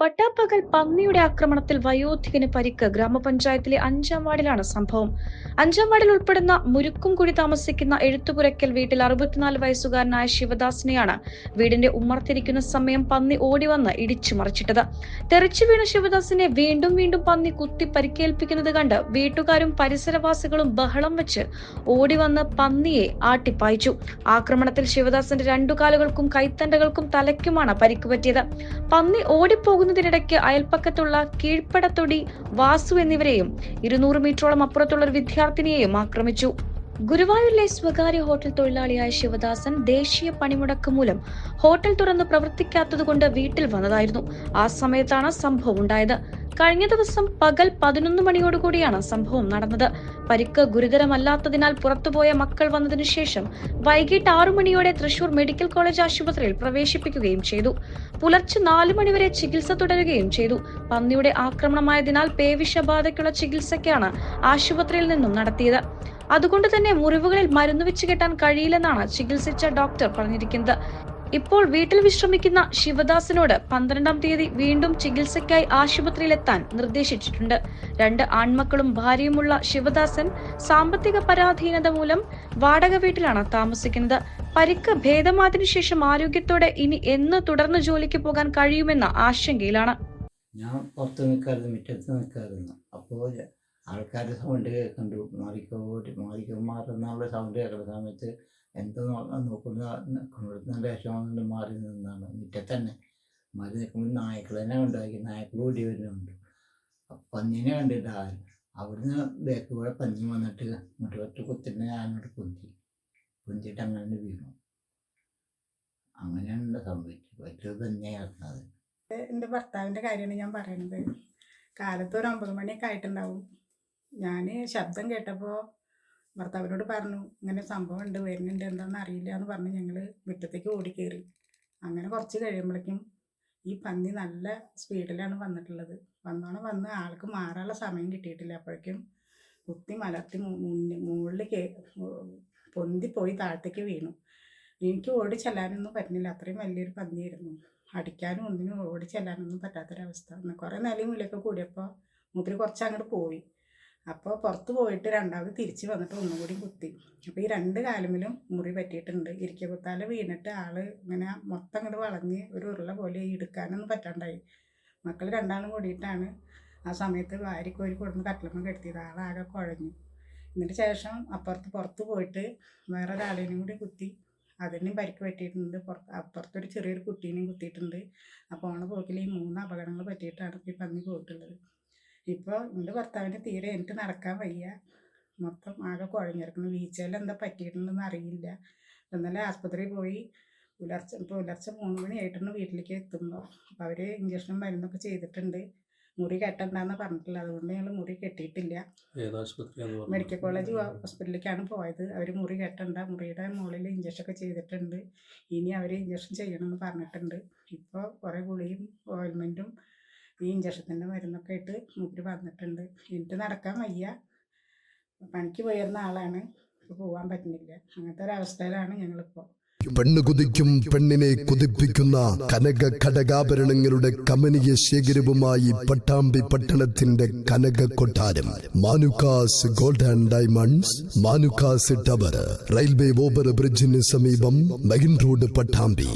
പട്ടാപ്പകൽ പന്നിയുടെ ആക്രമണത്തിൽ വയോധികന് പരിക്ക്. ഗ്രാമപഞ്ചായത്തിലെ അഞ്ചാം വാർഡിലാണ് സംഭവം. അഞ്ചാം വാർഡിൽ ഉൾപ്പെടുന്ന മുരുക്കുംകുഴി താമസിക്കുന്ന എഴുത്തുപുരയ്ക്കൽ വീട്ടിൽ അറുപത്തിനാല് വയസ്സുകാരനായ ശിവദാസിനെയാണ് വീടിന്റെ ഉമ്മർത്തിരിക്കുന്ന സമയം പന്നി ഓടി വന്ന് ഇടിച്ചു മറിച്ചിട്ടത്. തെറിച്ചു വീണ ശിവദാസിനെ വീണ്ടും വീണ്ടും പന്നി കുത്തി പരിക്കേൽപ്പിക്കുന്നത് കണ്ട് വീട്ടുകാരും പരിസരവാസികളും ബഹളം വെച്ച് ഓടി വന്ന് പന്നിയെ ആട്ടിപ്പായിച്ചു. ആക്രമണത്തിൽ ശിവദാസിന്റെ രണ്ടു കാലുകൾക്കും കൈത്തണ്ടകൾക്കും തലയ്ക്കുമാണ് പരിക്ക് പറ്റിയത്. പന്നി ഓടിപ്പോകുന്നതിനിടയ്ക്ക് അയൽപ്പക്കത്തുള്ള കീഴ്പ്പടത്തൊടി വാസു എന്നിവരെയും ഇരുന്നൂറ് മീറ്ററോളം അപ്പുറത്തുള്ള ഒരു വിദ്യാർത്ഥിനിയെയും ആക്രമിച്ചു. ഗുരുവായൂരിലെ സ്വകാര്യ ഹോട്ടൽ തൊഴിലാളിയായ ശിവദാസൻ ദേശീയ പണിമുടക്ക് മൂലം ഹോട്ടൽ തുറന്ന് പ്രവർത്തിക്കാത്തതുകൊണ്ട് വീട്ടിൽ വന്നതായിരുന്നു. ആ സമയത്താണ് സംഭവം ഉണ്ടായത്. കഴിഞ്ഞ ദിവസം പകൽ പതിനൊന്ന് മണിയോടുകൂടിയാണ് സംഭവം നടന്നത്. പരിക്ക് ഗുരുതരമല്ലാത്തതിനാൽ പുറത്തുപോയ മക്കൾ വന്നതിനു ശേഷം വൈകിട്ട് ആറു മണിയോടെ തൃശൂർ മെഡിക്കൽ കോളേജ് ആശുപത്രിയിൽ പ്രവേശിപ്പിക്കുകയും ചെയ്തു. പുലർച്ചെ നാലു മണിവരെ ചികിത്സ തുടരുകയും ചെയ്തു. പന്നിയുടെ ആക്രമണമായതിനാൽ പേവിഷബാധയ്ക്കുള്ള ചികിത്സയ്ക്കാണ് ആശുപത്രിയിൽ നിന്നും നടത്തിയത്. അതുകൊണ്ട് തന്നെ മുറിവുകളിൽ മരുന്ന് വെച്ച് കെട്ടാൻ കഴിയില്ലെന്നാണ് ചികിത്സിച്ച ഡോക്ടർ പറഞ്ഞിരിക്കുന്നത്. ഇപ്പോൾ വീട്ടിൽ വിശ്രമിക്കുന്ന ശിവദാസിനോട് പന്ത്രണ്ടാം തീയതി വീണ്ടും ചികിത്സയ്ക്കായി ആശുപത്രിയിലെത്താൻ നിർദ്ദേശിച്ചിട്ടുണ്ട്. രണ്ട് ആൺമക്കളും ഭാര്യയുമുള്ള ശിവദാസൻ സാമ്പത്തിക പരാധീനത മൂലം വാടക വീട്ടിലാണ് താമസിക്കുന്നത്. പരിക്ക് ഭേദമായതിനു ശേഷം ആരോഗ്യത്തോടെ ഇനി എന്ന് തുടർന്ന് ജോലിക്ക് പോകാൻ കഴിയുമെന്ന ആശങ്കയിലാണ്. ഞാൻ പുറത്ത് നിൽക്കാറുണ്ട് മുറ്റത്ത് നിൽക്കാറുണ്ട്. അപ്പോൾ ആൾക്കാരുടെ സൗണ്ട് കേൾക്കുന്നുണ്ട്. മാറിക്കോ മാറിക്കോ മാറുന്നുള്ള സൗണ്ട് കേൾക്കുന്ന സമയത്ത് എന്തോ നോക്കുന്ന നിൽക്കുന്നിടത്ത് ലേശം മാറി നിന്നാണ്. മുറ്റത്ത് തന്നെ മാറി നിൽക്കുമ്പോൾ നായ്ക്കൾ തന്നെ ഉണ്ടാക്കി നായ്ക്കൾ ഓടി വരുന്നുണ്ട്. പന്നിനെ കണ്ടിട്ട് ആരും അവിടുന്ന് ബേക്ക് കൂടെ പന്നി വന്നിട്ട് ഇങ്ങോട്ട് ഒറ്റ കുത്തിട്ട് ഞാനോട് കുന്തി കുന്തിയിട്ട് അങ്ങനെ വീണു. അങ്ങനെയാണ് സംഭവിച്ചത്. പറ്റത് തന്നെയായിരുന്നു എന്റെ ഭർത്താവിന്റെ കാര്യമാണ് ഞാൻ പറയുന്നത് കാലത്ത് ഒരു ഒമ്പത് മണിയൊക്കെ ആയിട്ടുണ്ടാവും. ഞാൻ ശബ്ദം കേട്ടപ്പോൾ ഭർത്താവിനോട് പറഞ്ഞു ഇങ്ങനെ സംഭവം ഉണ്ട് വരുന്നുണ്ട് എന്താണെന്ന് അറിയില്ല എന്ന് പറഞ്ഞ് ഞങ്ങൾ മുറ്റത്തേക്ക് ഓടിക്കയറി അങ്ങനെ കുറച്ച് കഴിയുമ്പോഴേക്കും ഈ പന്നി നല്ല സ്പീഡിലാണ് വന്നിട്ടുള്ളത്. വന്നോണം വന്ന് ആൾക്ക് മാറാനുള്ള സമയം കിട്ടിയിട്ടില്ല. അപ്പോഴേക്കും കുത്തി മലർത്തി മുകളിൽ കേ പൊന്തി പോയി താഴത്തേക്ക് വീണു. എനിക്ക് ഓടി ചെല്ലാനൊന്നും പറ്റുന്നില്ല. അത്രയും വലിയൊരു പന്നിയായിരുന്നു. അടിക്കാനും ഒന്നിനും ഓടി ചെല്ലാനൊന്നും പറ്റാത്തൊരവസ്ഥ. കുറേ നിലയും വിലയൊക്കെ കൂടിയപ്പോൾ മൂപ്പര് കുറച്ച് അങ്ങോട്ട് പോയി. അപ്പോൾ പുറത്ത് പോയിട്ട് രണ്ടാമത് തിരിച്ച് വന്നിട്ട് ഒന്നും കൂടി കുത്തി. അപ്പോൾ ഈ രണ്ട് കാലമിലും മുറി പറ്റിയിട്ടുണ്ട്. ഇരിക്ക കുത്താല വീണിട്ട് ആൾ ഇങ്ങനെ മൊത്തം അങ്ങോട്ട് വളഞ്ഞ് ഒരു ഉരുള പോലെ എടുക്കാനൊന്നും പറ്റാണ്ടായി. മക്കൾ രണ്ടാളും കൂടിയിട്ടാണ് ആ സമയത്ത് വാരിക്കോരി കൊടുന്ന് കട്ടിലമ്മ കെടുത്തിയത്. ആളാകെ കുഴഞ്ഞു. എന്നിട്ട് ശേഷം അപ്പുറത്ത് പുറത്ത് പോയിട്ട് വേറെ ഒരാളിനും കൂടി കുത്തി. അതിനും പരിക്ക് പറ്റിയിട്ടുണ്ട്. പുറത്ത് അപ്പുറത്തൊരു ചെറിയൊരു കുട്ടീനെയും കുത്തിയിട്ടുണ്ട്. അപ്പോൾ ഓണ പോക്കിൽ ഈ മൂന്ന് അപകടങ്ങൾ പറ്റിയിട്ടാണ് ഈ പന്നി പോയിട്ടുള്ളത് ഇപ്പോൾ എന്റെ ഭർത്താവിന്റെ തീരെ എനിക്ക് നടക്കാൻ വയ്യ. മൊത്തം ആകെ കുഴഞ്ഞിറക്കണം വീഴ്ചയിൽ എന്താ പറ്റിയിട്ടുണ്ടെന്ന് അറിയില്ല. ഇന്നലെ ആസ്പത്രിയിൽ പോയി പുലർച്ചെ പുലർച്ചെ മൂന്ന് മണിയായിട്ടാണ് വീട്ടിലേക്ക് എത്തുമ്പോൾ അപ്പോൾ അവർ ഇഞ്ചക്ഷനും മരുന്നൊക്കെ ചെയ്തിട്ടുണ്ട്. മുറി കെട്ടണ്ടെന്ന് പറഞ്ഞിട്ടില്ല. അതുകൊണ്ട് ഞങ്ങൾ മുറി കെട്ടിയിട്ടില്ല. മെഡിക്കൽ കോളേജ് ഹോസ്പിറ്റലിലേക്കാണ് പോയത്. അവർ മുറി കെട്ടണ്ട മുറിയുടെ മുകളിൽ ഇഞ്ചക്ഷൻ ഒക്കെ ചെയ്തിട്ടുണ്ട്. ഇനി അവർ ഇഞ്ചക്ഷൻ ചെയ്യണമെന്ന് പറഞ്ഞിട്ടുണ്ട്. ഇപ്പോൾ കുറേ ഗുളിയും ഓയിൽമെന്റും ഈ ഇഞ്ചക്ഷത്തിന്റെ മരുന്നൊക്കെ ഇട്ട് മൂപ്പര് വന്നിട്ടുണ്ട് എനിക്ക് നടക്കാൻ വയ്യ. പണിക്ക് പോയിരുന്ന ആളാണ്. പോകാൻ പറ്റുന്നില്ല. അങ്ങനത്തെ ഒരവസ്ഥയിലാണ് ഞങ്ങളിപ്പോൾ പെണ്ണ് കുതിക്കും പെണ്ണിനെ കുതിപ്പിക്കുന്ന കനക ഘടകാഭരണങ്ങളുടെ കമനീയ ശേഖരവുമായി പട്ടാമ്പി പട്ടണത്തിന്റെ കനക കൊട്ടാരം. Manukkas gold and diamonds Manukkas tower railway over ബ്രിഡ്ജിന് സമീപം മെയിൻ റോഡ് പട്ടാമ്പി.